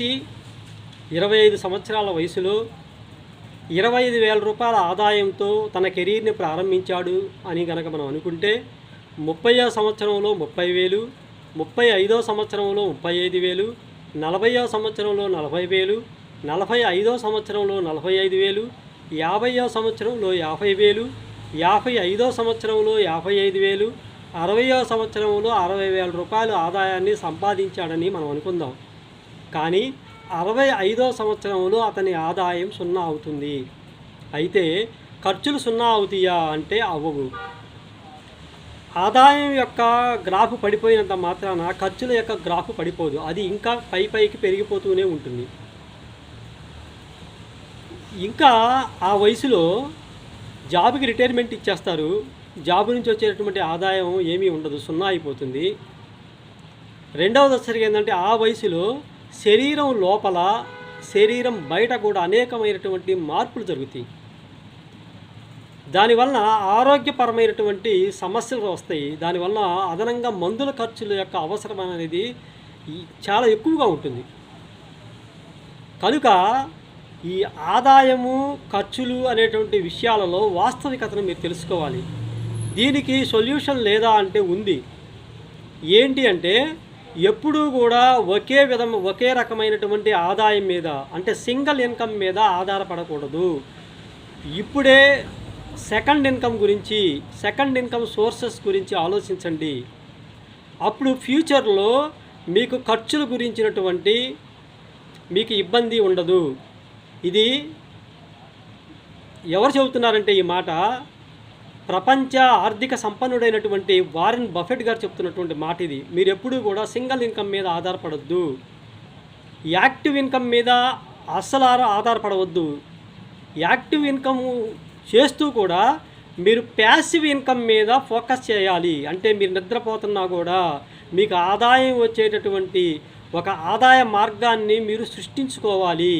వ్యక్తి ఇరవై ఐదు సంవత్సరాల వయసులో ఇరవై ఐదు వేల రూపాయల ఆదాయంతో తన కెరీర్ని ప్రారంభించాడు అని కనుక మనం అనుకుంటే ముప్పయో సంవత్సరంలో ముప్పై వేలు ముప్పై ఐదో సంవత్సరంలో ముప్పై ఐదు వేలు నలభైవ సంవత్సరంలో నలభై వేలు నలభై ఐదో సంవత్సరంలో నలభై ఐదు వేలు యాభైయో సంవత్సరంలో యాభై వేలు యాభై ఐదో సంవత్సరంలో యాభై ఐదు వేలు అరవయో సంవత్సరంలో అరవై వేల రూపాయలు ఆదాయాన్ని సంపాదించాడని మనం అనుకుందాం. కానీ అరవై ఐదో సంవత్సరంలో అతని ఆదాయం సున్నా అవుతుంది. అయితే ఖర్చులు సున్నా అవుతాయా అంటే అవ్వవు. ఆదాయం యొక్క గ్రాఫ్ పడిపోయినంత మాత్రాన ఖర్చుల యొక్క గ్రాఫ్ పడిపోదు. అది ఇంకా పై పైకి పెరిగిపోతూనే ఉంటుంది. ఇంకా ఆ వయసులో జాబ్కి రిటైర్మెంట్ ఇచ్చేస్తారు. జాబ్ నుంచి వచ్చేటటువంటి ఆదాయం ఏమీ ఉండదు. సున్నా అయిపోతుంది. రెండవది వచ్చేసరికి ఏంటంటే ఆ వయసులో శరీరం లోపల శరీరం బయట కూడా అనేకమైనటువంటి మార్పులు జరుగుతాయి. దానివల్ల ఆరోగ్యపరమైనటువంటి సమస్యలు వస్తాయి. దానివల్ల అదనంగా మందుల ఖర్చుల యొక్క అవసరం అనేది చాలా ఎక్కువగా ఉంటుంది. కనుక ఈ ఆదాయము ఖర్చులు అనేటువంటి విషయాలలో వాస్తవికతను మీరు తెలుసుకోవాలి. దీనికి సొల్యూషన్ లేదా అంటే ఉంది. ఏంటి అంటే ఎప్పుడూ కూడా ఒకే విధం ఒకే రకమైనటువంటి ఆదాయం మీద అంటే సింగిల్ ఇన్కమ్ మీద ఆధారపడకూడదు. ఇప్పుడే సెకండ్ ఇన్కమ్ గురించి సెకండ్ ఇన్కమ్ సోర్సెస్ గురించి ఆలోచించండి. అప్పుడు ఫ్యూచర్లో మీకు ఖర్చుల గురించినటువంటి మీకు ఇబ్బంది ఉండదు. ఇది ఎవరు చెబుతున్నారంటే ఈ మాట? ప్రపంచ ఆర్థిక సంపన్నుడైనటువంటి వారెన్ బఫెట్ గారు చెప్తున్నటువంటి మాట ఇది మీరు ఎప్పుడూ కూడా సింగిల్ ఇన్కమ్ మీద ఆధారపడద్దు. యాక్టివ్ ఇన్కమ్ మీద అస్సలు ఆధారపడవద్దు. యాక్టివ్ ఇన్కమ్ చేస్తూ కూడా మీరు ప్యాసివ్ ఇన్కమ్ మీద ఫోకస్ చేయాలి. అంటే మీరు నిద్రపోతున్నా కూడా మీకు ఆదాయం వచ్చేటటువంటి ఒక ఆదాయ మార్గాన్ని మీరు సృష్టించుకోవాలి.